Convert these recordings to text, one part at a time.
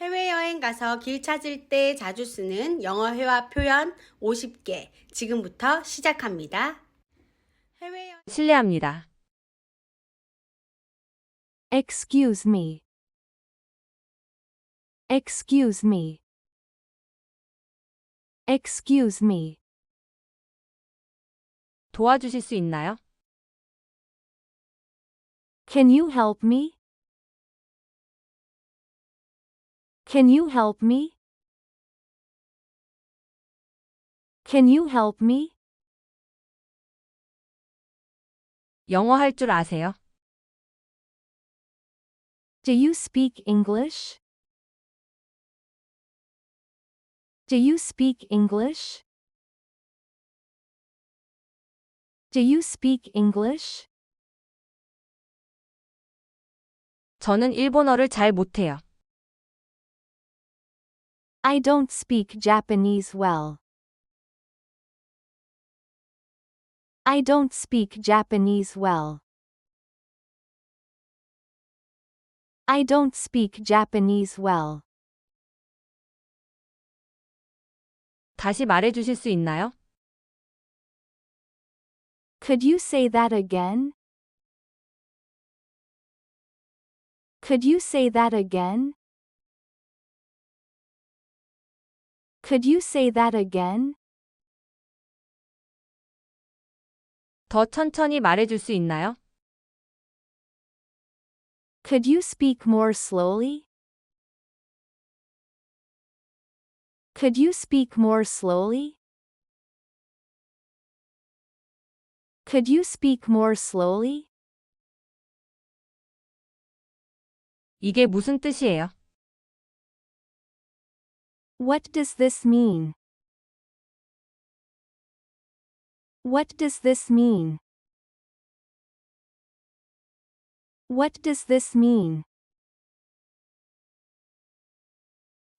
해외여행 가서 길 찾을 때 자주 쓰는 영어 회화 표현 50개 지금부터 시작합니다. 해외여 실례합니다. Excuse me. Excuse me. Excuse me. 도와주실 수 있나요? Can you help me? Can you help me? Can you help me? 영어 할 줄 아세요? Do you speak English? Do you speak English? Do you speak English? 저는 일본어를 잘 못해요. I don't speak Japanese well. I don't speak Japanese well. I don't speak Japanese well. 다시 말해 주실 수 있나요? Could you say that again? Could you say that again? Could you say that again? 더 천천히 말해 줄 수 있나요? Could you speak more slowly? Could you speak more slowly? Could you speak more slowly? 이게 무슨 뜻이에요? What does this mean? What does this mean? What does this mean?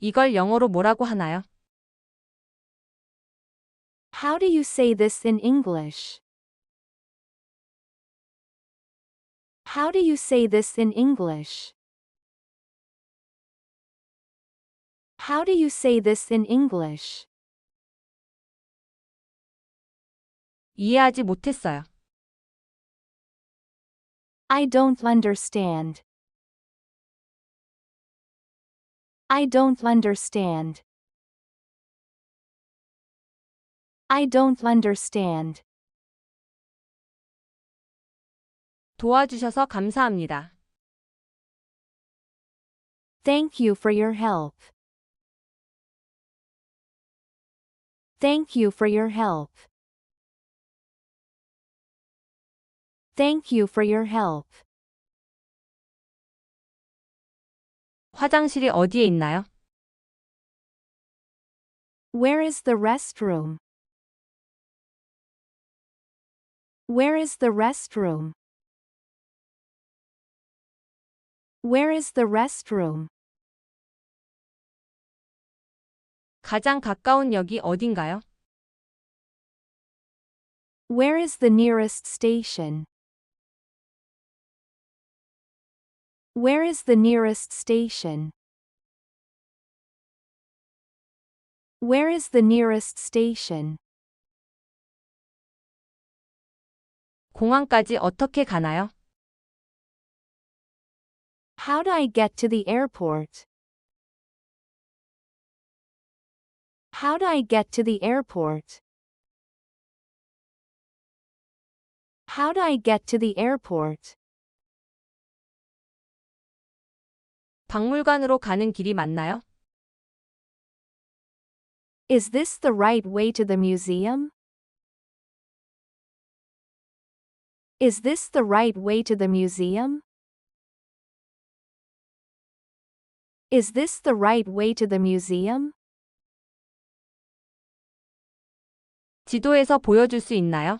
이걸 영어로 뭐라고 하나요? How do you say this in English? How do you say this in English? How do you say this in English? 이해하지 못했어요. I don't understand. I don't understand. I don't understand. 도와주셔서 감사합니다. Thank you for your help. Thank you for your help. Thank you for your help. 화장실이 어디에 있나요? Where is the restroom? Where is the restroom? Where is the restroom? 가장 가까운 역이 어딘가요? Where is the nearest station? Where is the nearest station? Where is the nearest station? 공항까지 어떻게 가나요? How do I get to the airport? How do I get to the airport? How do I get to the airport? 박물관으로 가는 길이 맞나요? Is this the right way to the museum? Is this the right way to the museum? Is this the right way to the museum? 지도에서 보여줄 수 있나요?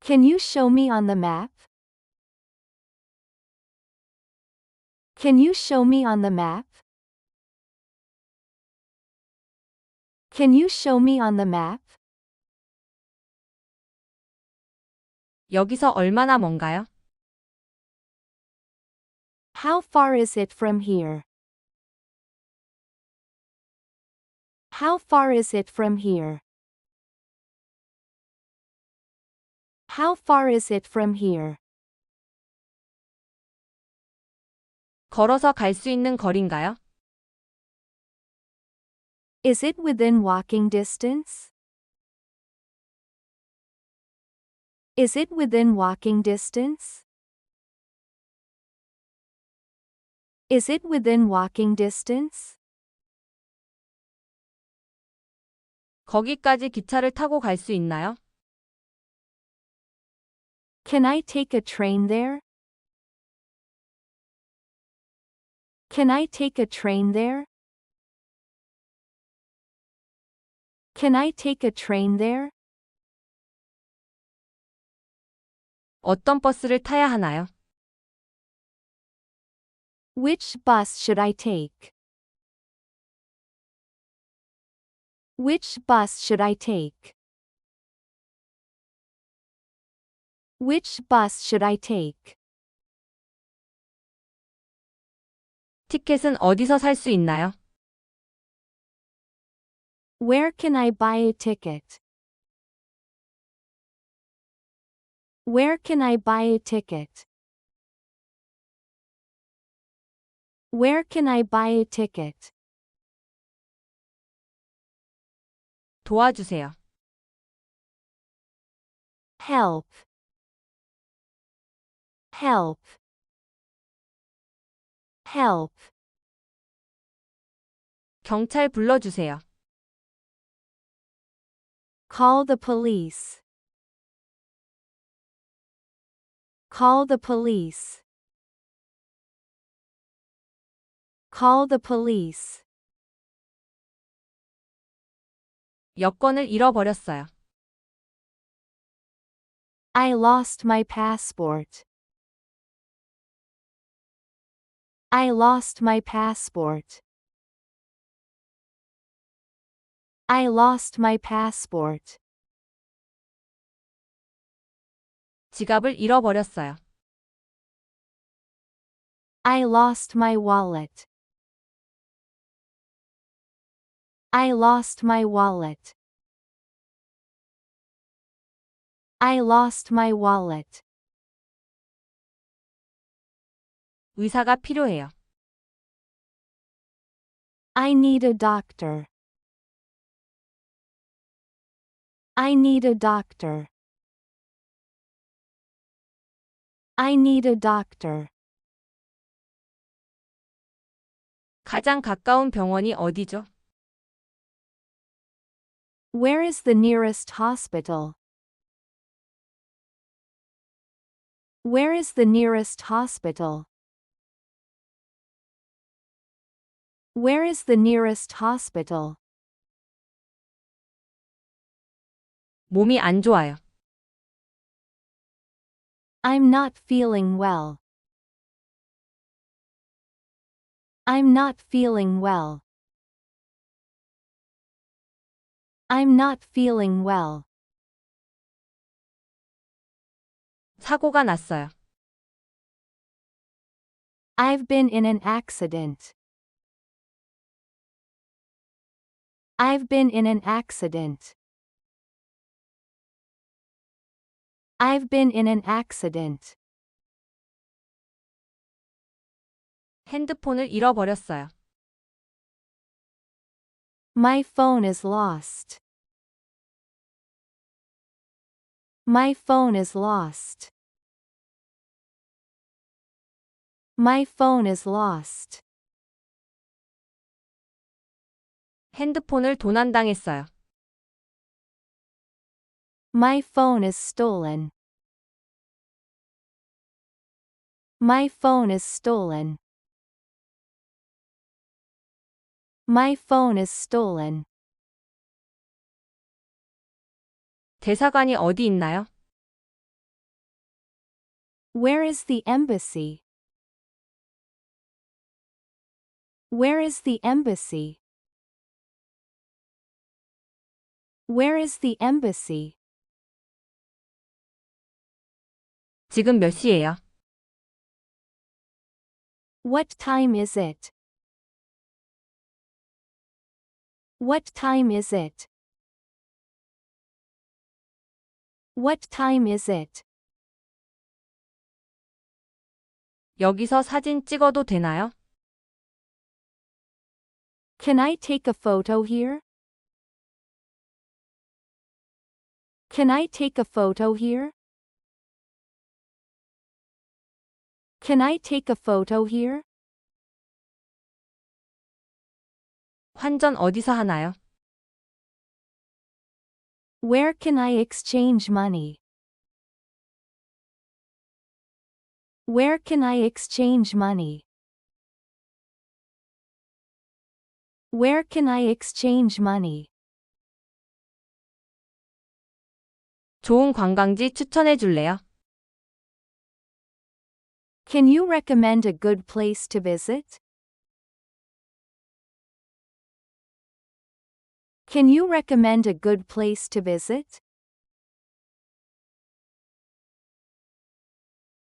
Can you show me on the map? Can you show me on the map? Can you show me on the map? 여기서 얼마나 먼가요? How far is it from here? How far is it from here? How far is it from here? 걸어서 갈 수 있는 거리인가요? Is it within walking distance? Is it within walking distance? Is it within walking distance? 거기까지 기차를 타고 갈 수 있나요? Can I take a train there? Can I take a train there? Can I take a train there? 어떤 버스를 타야 하나요? Which bus should I take? Which bus should I take? Which bus should I take? 티켓은 어디서 살 수 있나요? Where can I buy a ticket? Where can I buy a ticket? Where can I buy a ticket? 도와주세요. Help. Help. Help. 경찰 불러주세요. Call the police. Call the police. Call the police. 여권을 잃어버렸어요. I lost my passport. I lost my passport. I lost my passport. 지갑을 잃어버렸어요. I lost my wallet. I lost my wallet. I lost my wallet. 의사가 필요해요. I need a doctor. I need a doctor. I need a doctor. 가장 가까운 병원이 어디죠? Where is the nearest hospital? Where is the nearest hospital? Where is the nearest hospital? 몸이 안 좋아요. I'm not feeling well. I'm not feeling well. I'm not feeling well. 사고가 났어요. I've been in an accident. I've been in an accident. I've been in an accident. 핸드폰을 잃어버렸어요. My phone is lost. My phone is lost. My phone is lost. 핸드폰을 도난당했어요. My phone is stolen. My phone is stolen. My phone is stolen. 대사관이 어디 있나요? Where is the embassy? Where is the embassy? Where is the embassy? 지금 몇 시예요? What time is it? What time is it? What time is it? 여기서 사진 찍어도 되나요? Can I take a photo here? Can I take a photo here? Can I take a photo here? 환전 어디서 하나요? Where can I exchange money? Where can I exchange money? Where can I exchange money? 좋은 관광지 추천해 줄래요? Can you recommend a good place to visit? Can you recommend a good place to visit?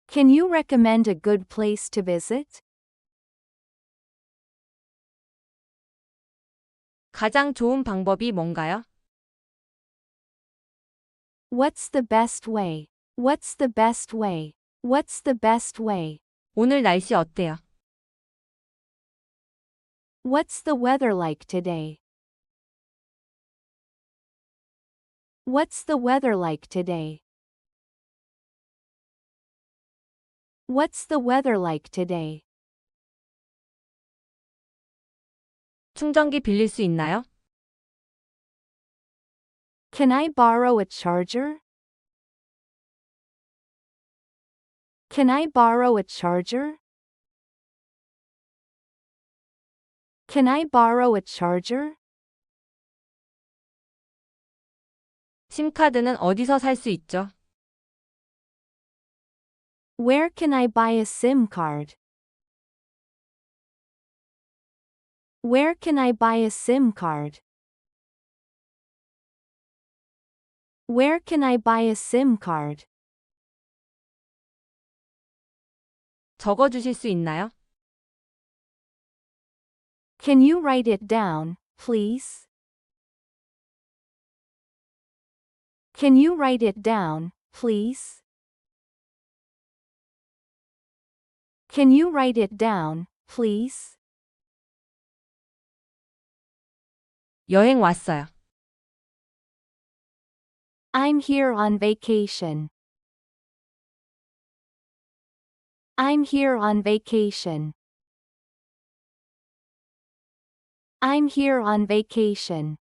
Can you recommend a good place to visit? 가장 좋은 방법이 뭔가요? What's the best way? What's the best way? What's the best way? 오늘 날씨 어때요? What's the weather like today? What's the weather like today? What's the weather like today? 충전기 빌릴 수 있나요? Can I borrow a charger? Can I borrow a charger? Can I borrow a charger? 심카드는 어디서 살 수 있죠? Where can I buy a SIM card? Where can I buy a SIM card? Where can I buy a SIM card? 적어 주실 수 있나요? Can you write it down, please? Can you write it down, please? Can you write it down, please? 여행 왔어요. I'm here on vacation. I'm here on vacation. I'm here on vacation.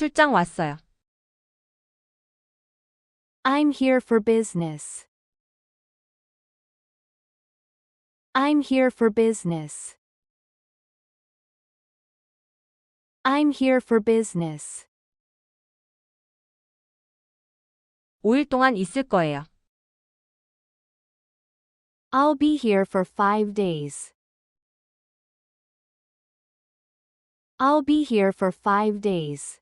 출장 왔어요. I'm here for business. I'm here for business. I'm here for business. 5일 동안 있을 거예요. I'll be here for five days. I'll be here for five days.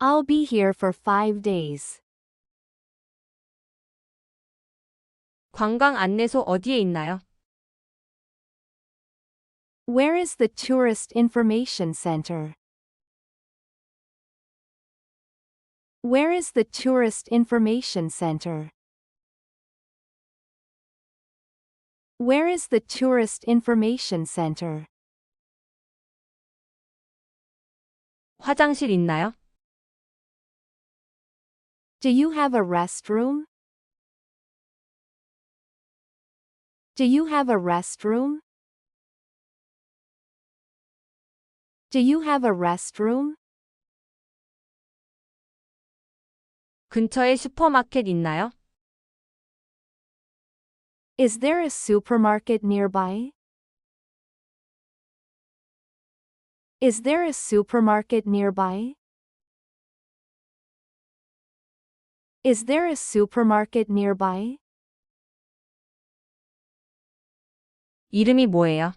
I'll be here for five days. 관광 안내소 어디에 있나요? Where is the Tourist Information Center? Where is the Tourist Information Center? Where is the Tourist Information Center? 화장실 있나요? Do you have a restroom? Do you have a restroom? Do you have a restroom? 근처에 슈퍼마켓 있나요? Is there a supermarket nearby? Is there a supermarket nearby? Is there a supermarket nearby? 이름이 뭐예요?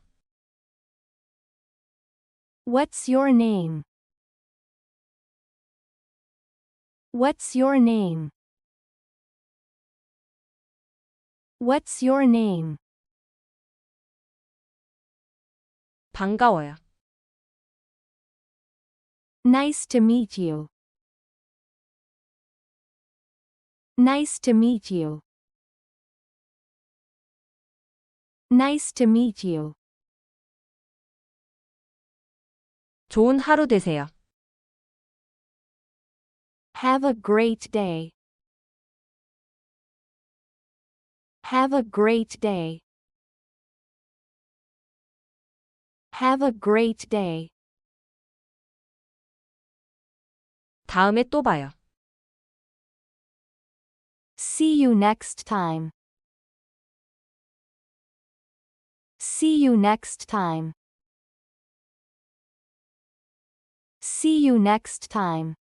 What's your name? What's your name? What's your name? 반가워요. Nice to meet you. Nice to meet you. Nice to meet you. 좋은 하루 되세요. Have a great day. Have a great day. Have a great day. 다음에 또 봐요. See you next time. See you next time. See you next time.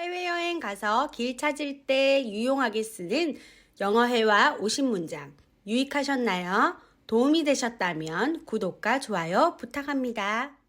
해외여행 가서 길 찾을 때 유용하게 쓰는 영어 회화 50문장 유익하셨나요? 도움이 되셨다면 구독과 좋아요 부탁합니다.